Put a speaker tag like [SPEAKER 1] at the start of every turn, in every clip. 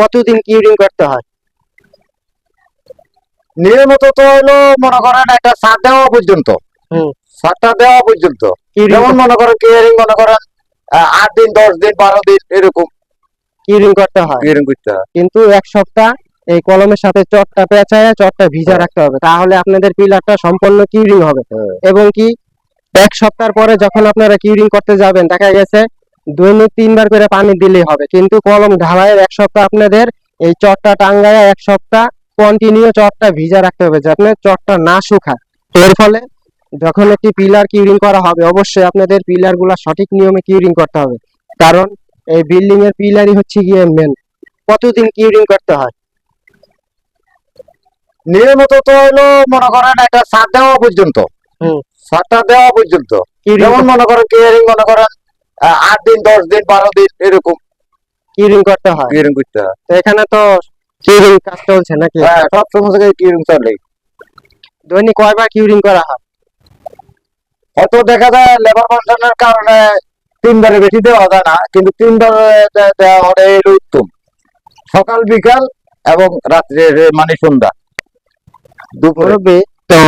[SPEAKER 1] কতদিন কিউরিং করতে হয়?
[SPEAKER 2] নিয়মিত তো হলো মনে করেন একটা সার দেওয়া পর্যন্ত। সারটা দেওয়া পর্যন্ত। যেমন মনে করেন কিয়ারিং মনে করেন আট দিন দশ দিন বারো দিন এরকম।
[SPEAKER 1] কিউরিং করতে হয়?
[SPEAKER 2] কিয়ারিং করতে হয়।
[SPEAKER 1] কিন্তু এক সপ্তাহ এই কলমের সাথে চটটা পেঁচায় চটটা ভিজা রাখতে হবে। তাহলে আপনাদের পিলারটা সম্পূর্ণ কিউরিং হবে।
[SPEAKER 2] হ্যাঁ।
[SPEAKER 1] এবং কি এক সপ্তাহ পরে যখন আপনারা কিউরিং করতে যাবেন দেখা গেছে দৈনিক তিনবার করে পানি দিলেই হবে। কিন্তু কলম ঢালাইয়ের এক সপ্তাহ আপনাদের এই চটটা টাঙ্গায় এক সপ্তাহ কন্টিনিউ চটটা ভিজা রাখতে হবে যাতে চটটা না শুকায়। এর ফলে যখন একটি পিলার কিউরিং করা হবে অবশ্যই আপনাদের পিলারগুলা সঠিক নিয়মে কিউরিং করতে হবে। কারণ এই বিল্ডিং এর পিলারই হচ্ছে গিয়ে মেন কতদিন কিউরিং করতে হয়?
[SPEAKER 2] নিয়মিত তো হলো মনে করেন একটা সার দেওয়া পর্যন্ত।
[SPEAKER 1] হুম।
[SPEAKER 2] সারটা দেওয়া পর্যন্ত।
[SPEAKER 1] কিউরিং
[SPEAKER 2] যেমন মনে করেন কিয়ারিং মনে করেন আট দিন দশ দিন বারো দিন এরকম।
[SPEAKER 1] কিউরিং করতে হয়।
[SPEAKER 2] কিয়ারিং করতে হয়।
[SPEAKER 1] তো এখানে তো কিউরিং কাজ চলছে নাকি?
[SPEAKER 2] হ্যাঁ সব সময় থেকে কিয়ারিং চলে।
[SPEAKER 1] দৈনিক কয়বার কিউরিং করা হয়?
[SPEAKER 2] হয়তো দেখা যায় লেবার ফাংশনের কারণে তিনবারে বেশি দেওয়া যায় না কিন্তু তিনবার দেওয়া হলে উত্তম। সকাল বিকাল এবং রাত্রে মানে সন্ধ্যা। দুপুরে।
[SPEAKER 1] তো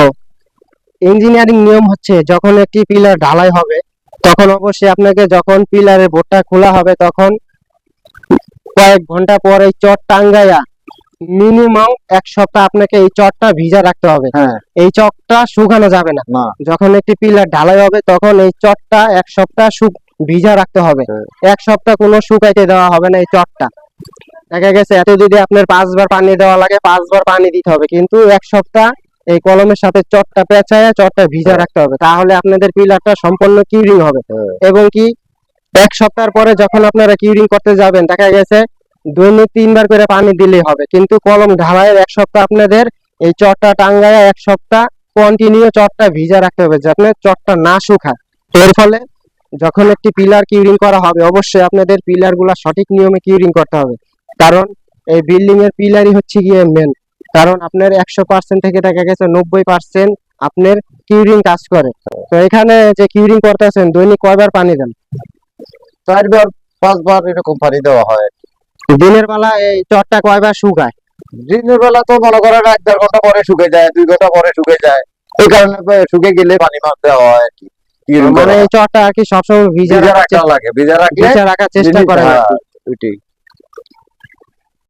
[SPEAKER 1] ইঞ্জিনিয়ারিং নিয়ম হচ্ছে যখন একটি পিলার ঢালাই হবে তখন অবশ্যই আপনাকে যখন পিলারের বোর্ডটা খোলা হবে তখন কয়েক ঘণ্টা পর এই চট টাঙ্গাইয়া মিনিমাম এক সপ্তাহ আপনাকে এই চটটা ভিজা রাখতে হবে।
[SPEAKER 2] হ্যাঁ।
[SPEAKER 1] এই চটটা শুকানো যাবে না। যখন একটি পিলার ঢালাই হবে তখন এই চটটা এক সপ্তাহ শুক ভিজা রাখতে হবে।
[SPEAKER 2] হ্যাঁ।
[SPEAKER 1] এক সপ্তাহ কোনো শুকাইতে দেওয়া হবে না এই চটটা। দেখা গেছে এত যদি আপনার পাঁচবার পানি দেওয়া লাগে পাঁচবার পানি দিতে হবে। কিন্তু এক সপ্তাহ এই কলমের সাথে চটটা পেঁচায় চটটা ভিজা
[SPEAKER 2] হ্যাঁ।
[SPEAKER 1] রাখতে হবে। তাহলে আপনাদের পিলারটা সম্পূর্ণ কিউরিং হবে।
[SPEAKER 2] হ্যাঁ।
[SPEAKER 1] এবং কি এক সপ্তাহ পরে যখন আপনারা কিউরিং করতে যাবেন দেখা গেছে দৈনিক তিনবার করে পানি দিলেই হবে। কিন্তু কলম ঢালাইয়ের এক সপ্তাহ আপনাদের এই চটটা টাঙ্গায় এক সপ্তাহ কন্টিনিউ চটটা ভিজা রাখতে হবে যাতে চটটা না শুকায়। এর ফলে যখন একটি পিলার কিউরিং করা হবে অবশ্যই আপনাদের পিলারগুলা সঠিক নিয়মে কিউরিং করতে হবে। কারণ এই বিল্ডিং এর পিলারই হচ্ছে গিয়ে মেন কারণ আপনার একশো পার্সেন্ট থেকে দেখা গেছে নব্বই পার্সেন্ট আপনার কিউরিং কাজ করে। তো এখানে যে কিউরিং করতেছেন দৈনিক কয়বার পানি দেন?
[SPEAKER 2] চারবার পাঁচবার এরকম পানি দেওয়া হয়।
[SPEAKER 1] দিনের বেলা এই চটটা কয়বার শুকায়?
[SPEAKER 2] দিনের বেলা তো মনে করেন এক দেড় ঘণ্টা পরে শুকে যায় দুই ঘণ্টা পরে শুকে যায়। এই কারণে শুকে গেলে পানি মাছ দেওয়া হয় আর কি।
[SPEAKER 1] মানে এই চটটা আর কি সবসময় ভিজা
[SPEAKER 2] রাখা লাগে ভিজা রাখলে
[SPEAKER 1] রাখার চেষ্টা
[SPEAKER 2] জিনিস-
[SPEAKER 1] করেন আর
[SPEAKER 2] হ্যাঁ,
[SPEAKER 1] কি।
[SPEAKER 2] ওইটাই।